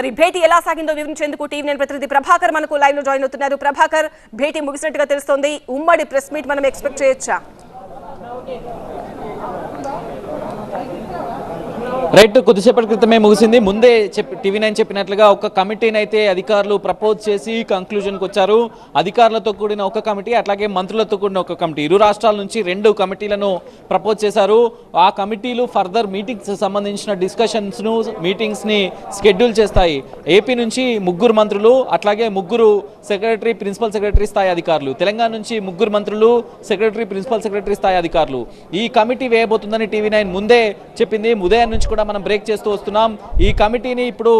మరి భేటీ ఎలా సాగిందో వివరించేందుకు టీవీ నేను ప్రతినిధి ప్రభాకర్ మనకు లైవ్లో జాయిన్ అవుతున్నారు. ప్రభాకర్ భేటీ ముగిసినట్టుగా తెలుస్తోంది. ఉమ్మడి ప్రెస్ మీట్ మనం ఎక్స్పెక్ట్ చేయొచ్చా? రైట్ కొద్దిసేపటి క్రితమే ముగిసింది. ముందే చెప్పి టీవీ నైన్ చెప్పినట్లుగా ఒక కమిటీని అయితే అధికారులు ప్రపోజ్ చేసి కంక్లూజన్కి వచ్చారు. అధికారులతో కూడిన ఒక కమిటీ అట్లాగే మంత్రులతో కూడిన ఒక కమిటీ. ఇరు రాష్ట్రాల నుంచి రెండు కమిటీలను ప్రపోజ్ చేశారు. ఆ కమిటీలు ఫర్దర్ మీటింగ్స్ సంబంధించిన డిస్కషన్స్ను మీటింగ్స్ని షెడ్యూల్ చేస్తాయి. ఏపీ నుంచి ముగ్గురు మంత్రులు అట్లాగే ముగ్గురు సెక్రటరీ ప్రిన్సిపల్ సెక్రటరీ స్థాయి అధికారులు. తెలంగాణ నుంచి ముగ్గురు మంత్రులు సెక్రటరీ ప్రిన్సిపల్ సెక్రటరీ స్థాయి అధికారులు. ఈ కమిటీ వేయబోతుందని టీవీ నైన్ ముందే చెప్పింది. ఉదయం నుంచి కూడా మనం బ్రేక్ చేస్తూ వస్తున్నాం. ఈ కమిటీని ఇప్పుడు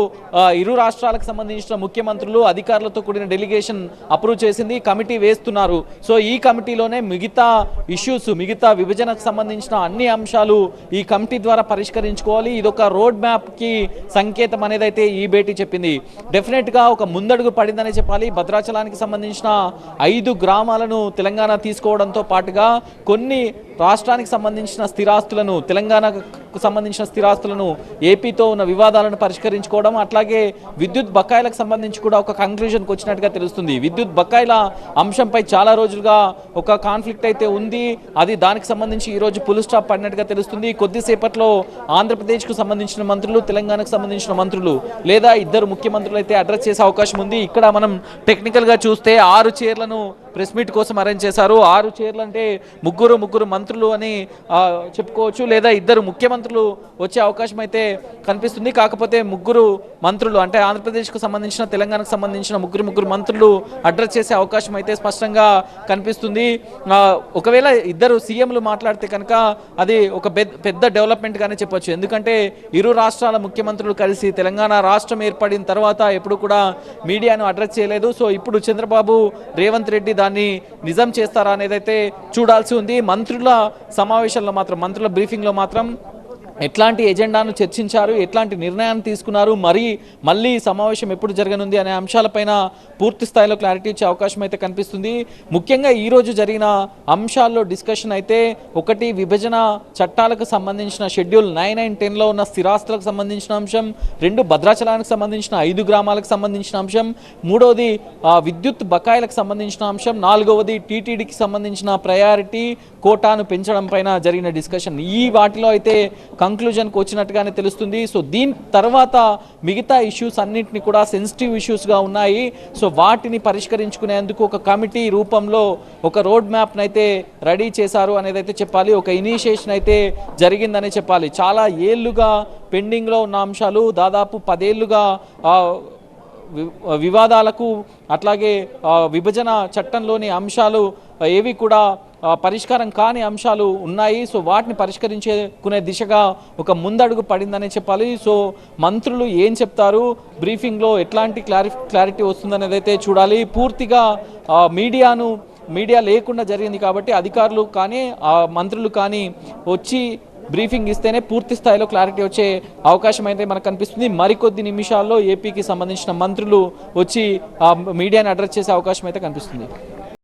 ఇరు రాష్ట్రాలకు సంబంధించిన ముఖ్యమంత్రులు అధికారులతో కూడిన డెలిగేషన్ అప్రూవ్ చేసింది. కమిటీ వేస్తున్నారు. సో ఈ కమిటీలోనే మిగతా ఇష్యూస్ మిగతా విభజనకు సంబంధించిన అన్ని అంశాలు ఈ కమిటీ ద్వారా పరిష్కరించుకోవాలి. ఇదొక రోడ్ మ్యాప్కి సంకేతం అనేది అయితే ఈ భేటీ చెప్పింది. డెఫినెట్గా ఒక ముందడుగు పడిందనే చెప్పాలి. భద్రాచలానికి సంబంధించిన ఐదు గ్రామాలను తెలంగాణ తీసుకోవడంతో పాటుగా కొన్ని రాష్ట్రానికి సంబంధించిన స్థిరాస్తులను తెలంగాణ సంబంధించిన స్థిరాస్తులను ఏపీతో ఉన్న వివాదాలను పరిష్కరించుకోవడం అట్లాగే విద్యుత్ బకాయిలకు సంబంధించి కూడా ఒక కంక్లూజన్కి వచ్చినట్టుగా తెలుస్తుంది. విద్యుత్ బకాయిల అంశంపై చాలా రోజులుగా ఒక కాన్ఫ్లిక్ట్ అయితే ఉంది. అది దానికి సంబంధించి ఈరోజు పులు స్టాప్ పడినట్టుగా తెలుస్తుంది. కొద్దిసేపట్లో ఆంధ్రప్రదేశ్కు సంబంధించిన మంత్రులు తెలంగాణకు సంబంధించిన మంత్రులు లేదా ఇద్దరు ముఖ్యమంత్రులు అయితే అడ్రస్ చేసే అవకాశం ఉంది. ఇక్కడ మనం టెక్నికల్గా చూస్తే ఆరు చైర్లను ప్రెస్ మీట్ కోసం అరేంజ్ చేశారు. ఆరు చీరలు అంటే ముగ్గురు ముగ్గురు మంత్రులు అని చెప్పుకోవచ్చు. లేదా ఇద్దరు ముఖ్యమంత్రులు వచ్చే అవకాశం అయితే కనిపిస్తుంది. కాకపోతే ముగ్గురు మంత్రులు అంటే ఆంధ్రప్రదేశ్కు సంబంధించిన తెలంగాణకు సంబంధించిన ముగ్గురు ముగ్గురు మంత్రులు అడ్రస్ చేసే అవకాశం అయితే స్పష్టంగా కనిపిస్తుంది. ఒకవేళ ఇద్దరు సీఎంలు మాట్లాడితే కనుక అది ఒక పెద్ద డెవలప్మెంట్గానే చెప్పొచ్చు. ఎందుకంటే ఇరు రాష్ట్రాల ముఖ్యమంత్రులు కలిసి తెలంగాణ రాష్ట్రం ఏర్పడిన తర్వాత ఎప్పుడు కూడా మీడియాను అడ్రస్ చేయలేదు. సో ఇప్పుడు చంద్రబాబు రేవంత్ రెడ్డి దాన్ని నిజం చేస్తారా అనేది అయితే చూడాల్సి ఉంది. మంత్రుల సమావేశంలో మాత్రం మంత్రుల బ్రీఫింగ్లో మాత్రం ఎట్లాంటి ఎజెండాను చర్చించారు ఎట్లాంటి నిర్ణయాన్ని తీసుకున్నారు మరి మళ్ళీ సమావేశం ఎప్పుడు జరగనుంది అనే అంశాలపైన పూర్తి స్థాయిలో క్లారిటీ ఇచ్చే అవకాశం అయితే కనిపిస్తుంది. ముఖ్యంగా ఈరోజు జరిగిన అంశాల్లో డిస్కషన్ అయితే ఒకటి విభజన చట్టాలకు సంబంధించిన షెడ్యూల్ నైన్ నైన్ టెన్లో ఉన్న స్థిరాస్తులకు సంబంధించిన అంశం రెండు భద్రాచలానికి సంబంధించిన ఐదు గ్రామాలకు సంబంధించిన అంశం మూడవది ఆ, విద్యుత్ బకాయిలకు సంబంధించిన అంశం నాలుగవది టీటీడీకి సంబంధించిన ప్రయారిటీ కోటాను పెంచడం పైన జరిగిన డిస్కషన్. ఈ వాటిలో అయితే కంక్లూజన్కి వచ్చినట్టుగానే తెలుస్తుంది. సో దీని తర్వాత మిగతా ఇష్యూస్ అన్నింటినీ కూడా సెన్సిటివ్ ఇష్యూస్గా ఉన్నాయి. సో వాటిని పరిష్కరించుకునేందుకు ఒక కమిటీ రూపంలో ఒక రోడ్ మ్యాప్ని అయితే రెడీ చేశారు అనేది అయితే చెప్పాలి. ఒక ఇనిషియేషన్ అయితే జరిగిందనే చెప్పాలి. చాలా ఏళ్ళుగా పెండింగ్లో ఉన్న అంశాలు దాదాపు పదేళ్ళుగా వివాదాలకు అట్లాగే విభజన చట్టంలోని అంశాలు ఏవి కూడా పరిష్కారం కాని అంశాలు ఉన్నాయి. సో వాటిని పరిష్కరించుకునే దిశగా ఒక ముందడుగు పడిందనే చెప్పాలి. సో మంత్రులు ఏం చెప్తారు? బ్రీఫింగ్లో ఎట్లాంటి క్లారి క్లారిటీ వస్తుందనేది అయితే చూడాలి. పూర్తిగా మీడియాను మీడియా లేకుండా జరిగింది కాబట్టి అధికారులు కానీ మంత్రులు కానీ వచ్చి బ్రీఫింగ్ ఇస్తేనే పూర్తి స్థాయిలో క్లారిటీ వచ్చే అవకాశం అయితే మనకు కనిపిస్తుంది. మరికొద్ది నిమిషాల్లో ఏపీకి సంబంధించిన మంత్రులు వచ్చి మీడియాని అడ్రస్ చేసే అవకాశం అయితే కనిపిస్తుంది.